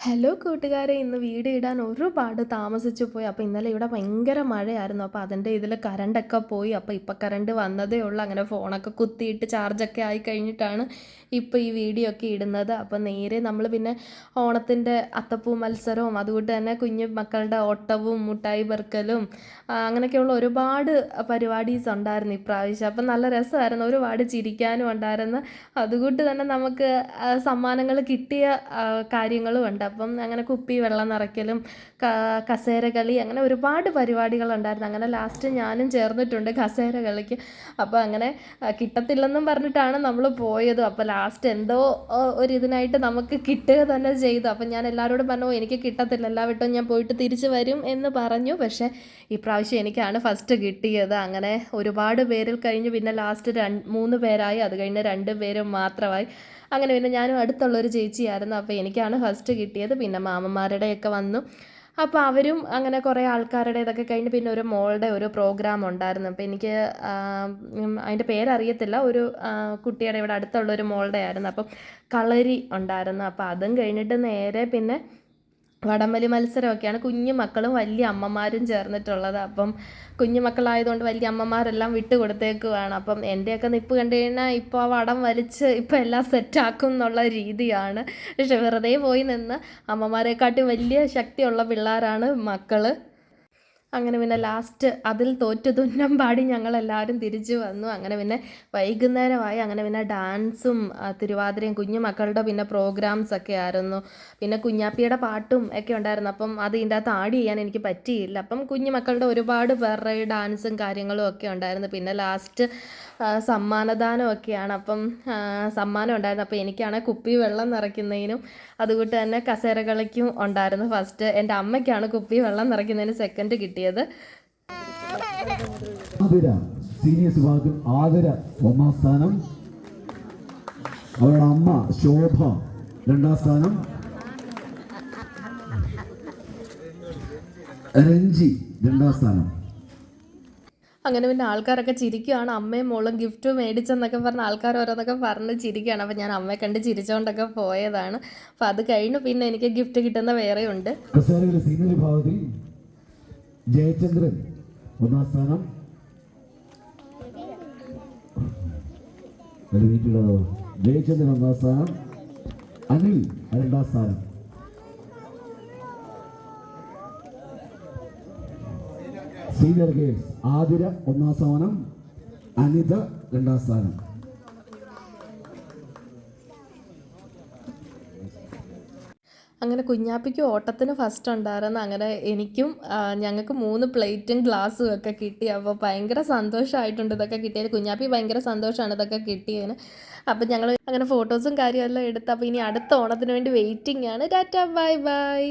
Hello കൂട്ടുകാരെ ഇന്ന് വീട് ഇടാൻ ഒരുപാട് താമസിച്ചു പോയി. അപ്പോൾ ഇന്നലെ ഇവിടെ ഭയങ്കര മഴയായിരുന്നു. അപ്പോൾ അതിന്റെ ഇതിൽ കറണ്ടൊക്കെ പോയി. അപ്പോൾ ഇപ്പോൾ കറണ്ട് വന്നതേ ഉള്ളൂ. അങ്ങനെ ഫോണൊക്കെ കുത്തിയിട്ട് ചാർജൊക്കെ ആയി കഴിഞ്ഞിട്ടാണ് ഇപ്പോൾ ഈ വീഡിയോ ഒക്കെ ഇടുന്നത്. അപ്പോൾ നേരെ നമ്മൾ പിന്നെ ഓണത്തിന്റെ അത്തപ്പൂ മത്സരവും അതുകൊണ്ട് തന്നെ കുഞ്ഞു മക്കളുടെ ഓട്ടവും മുട്ടായി പെറുക്കലും അങ്ങനെയൊക്കെയുള്ള ഒരുപാട് പരിപാടീസ് ഉണ്ടായിരുന്നു ഇപ്രാവശ്യം. അപ്പം നല്ല രസമായിരുന്നു. ഒരുപാട് ചിരിക്കാനും ഉണ്ടായിരുന്നു. അതുകൊണ്ട് തന്നെ നമുക്ക് സമ്മാനങ്ങൾ കിട്ടിയ കാര്യങ്ങളും ഉണ്ട്. അപ്പം അങ്ങനെ കുപ്പി വെള്ളം നിറയ്ക്കലും കസേര കളി അങ്ങനെ ഒരുപാട് പരിപാടികളുണ്ടായിരുന്നു. അങ്ങനെ ലാസ്റ്റ് ഞാനും ചേർന്നിട്ടുണ്ട് കസേര കളിക്ക്. അപ്പോൾ അങ്ങനെ കിട്ടത്തില്ലെന്നും പറഞ്ഞിട്ടാണ് നമ്മൾ പോയത്. അപ്പോൾ ലാസ്റ്റ് എന്തോ ഒരിതിനായിട്ട് നമുക്ക് കിട്ടുക തന്നെ ചെയ്തു. അപ്പം ഞാൻ എല്ലാവരോടും പറഞ്ഞു എനിക്ക് കിട്ടത്തില്ല. എല്ലാ വട്ടവും ഞാൻ പോയിട്ട് തിരിച്ചു വരും എന്ന് പറഞ്ഞു. പക്ഷേ ഇപ്രാവശ്യം എനിക്കാണ് ഫസ്റ്റ് കിട്ടിയത്. അങ്ങനെ ഒരുപാട് പേരിൽ കഴിഞ്ഞ് പിന്നെ ലാസ്റ്റ് രണ്ട് മൂന്ന് പേരായി. അത് കഴിഞ്ഞ് രണ്ട് പേരും മാത്രമായി. അങ്ങനെ പിന്നെ ഞാനും അടുത്തുള്ളൊരു ചേച്ചിയായിരുന്നു. അപ്പോൾ എനിക്കാണ് ഫസ്റ്റ് കിട്ടിയത്. പിന്നെ മാമന്മാരുടെയൊക്കെ വന്നു. അപ്പോൾ അവരും അങ്ങനെ കുറേ ആൾക്കാരുടെ ഇതൊക്കെ കഴിഞ്ഞ് പിന്നെ ഒരു മോളുടെ ഒരു പ്രോഗ്രാം ഉണ്ടായിരുന്നു. അപ്പോൾ എനിക്ക് അതിന്റെ പേരറിയത്തില്ല. ഒരു കുട്ടിയുടെ ഇവിടെ അടുത്തുള്ള ഒരു മോളുടെ ആയിരുന്നു അപ്പം കളരി ഉണ്ടായിരുന്നു. അപ്പോൾ അതും കഴിഞ്ഞിട്ട് നേരെ പിന്നെ വടംവലി മത്സരമൊക്കെയാണ് കുഞ്ഞു മക്കളും വലിയ അമ്മമാരും ചേർന്നിട്ടുള്ളത്. അപ്പം കുഞ്ഞു മക്കളായതുകൊണ്ട് വലിയ അമ്മമാരെല്ലാം വിട്ട് കൊടുത്തേക്കുവാണ്. അപ്പം എന്റെയൊക്കെ നിപ്പ് കണ്ടു കഴിഞ്ഞാൽ ഇപ്പോൾ ആ വടം വലിച്ച് ഇപ്പോൾ എല്ലാം സെറ്റാക്കും എന്നുള്ള രീതിയാണ്. പക്ഷെ വെറുതെ പോയി നിന്ന് അമ്മമാരെക്കാട്ടി വലിയ ശക്തിയുള്ള പിള്ളേരാണ് മക്കൾ. അങ്ങനെ പിന്നെ ലാസ്റ്റ് അതിൽ തോറ്റു തുന്നം പാടി ഞങ്ങളെല്ലാവരും തിരിച്ചു വന്നു. അങ്ങനെ പിന്നെ വൈകുന്നേരമായി അങ്ങനെ പിന്നെ ഡാൻസും തിരുവാതിരയും കുഞ്ഞു മക്കളുടെ പിന്നെ പ്രോഗ്രാംസ് ഒക്കെ ആയിരുന്നു. പിന്നെ കുഞ്ഞാപ്പിയുടെ പാട്ടും ഒക്കെ ഉണ്ടായിരുന്നു. അപ്പം അത് ഇതിന്റെ അകത്ത് ആഡ് ചെയ്യാൻ എനിക്ക് പറ്റിയില്ല. അപ്പം കുഞ്ഞു മക്കളുടെ ഒരുപാട് പേരുടെ ഡാൻസും കാര്യങ്ങളും ഒക്കെ ഉണ്ടായിരുന്നു. പിന്നെ ലാസ്റ്റ് സമ്മാനദാനം ഒക്കെയാണ്. അപ്പം സമ്മാനം ഉണ്ടായിരുന്നു. അപ്പോൾ എനിക്കാണെങ്കിൽ കുപ്പി വെള്ളം നിറയ്ക്കുന്നതിനും അതുകൊണ്ട് തന്നെ കസേര കളിക്കും ഉണ്ടായിരുന്നു. ഫസ്റ്റ് എന്റെ അമ്മയ്ക്കാണ് കുപ്പി വെള്ളം നിറയ്ക്കുന്നതിന് സെക്കൻഡ് കിട്ടിയത്. ആതിര സീനിയേഴ്സ് വിഭാഗത്തിൽ ആതിര ഒന്നാം സ്ഥാനം. അവരുടെ അമ്മ ശോഭ രണ്ടാം സ്ഥാനം. രഞ്ജി രണ്ടാം സ്ഥാനം. അങ്ങനെ പിന്നെ ആൾക്കാരൊക്കെ ചിരിക്കുകയാണ് അമ്മയും മോളും ഗിഫ്റ്റ് മേടിച്ചെന്നൊക്കെ പറഞ്ഞ് ആൾക്കാർ ഓരോന്നൊക്കെ പറഞ്ഞ് ചിരിക്കുകയാണ് അപ്പോൾ ഞാൻ അമ്മയെ കണ്ട് ചിരിച്ചുകൊണ്ടൊക്കെ പോയതാണ്. അപ്പോൾ അത് കഴിഞ്ഞു. പിന്നെ എനിക്ക് ഗിഫ്റ്റ് കിട്ടുന്ന വേറെ ഉണ്ട് കസേരകളുടെ സീനിയർ വിഭാഗത്തിൽ ജയചന്ദ്രൻ ഒന്നാം സ്ഥാനം. ജയചന്ദ്രൻ ഒന്നാം സ്ഥാനം. അനിൽ രണ്ടാം സ്ഥാനം. സീനിയർ ഗേൾസ് ആതിര ഒന്നാം സ്ഥാനം. അനിത രണ്ടാം സ്ഥാനം. അങ്ങനെ കുഞ്ഞാപ്പിക്ക് ഓട്ടത്തിന് ഫസ്റ്റ് ഉണ്ടായിരുന്നു അങ്ങനെ എനിക്കും ഞങ്ങൾക്ക് മൂന്ന് പ്ലേറ്റും ഗ്ലാസ്സും ഒക്കെ കിട്ടി. അപ്പോൾ ഭയങ്കര സന്തോഷമായിട്ടുണ്ട് ഇതൊക്കെ കിട്ടിയത് കുഞ്ഞാപ്പി ഭയങ്കര സന്തോഷമാണ് ഇതൊക്കെ കിട്ടിയതിന്. അപ്പം ഞങ്ങൾ അങ്ങനെ ഫോട്ടോസും കാര്യമെല്ലാം എടുത്ത്. അപ്പോൾ ഇനി അടുത്ത ഓണത്തിന് വേണ്ടി വെയിറ്റിംഗ് ആണ്. Tata bye bye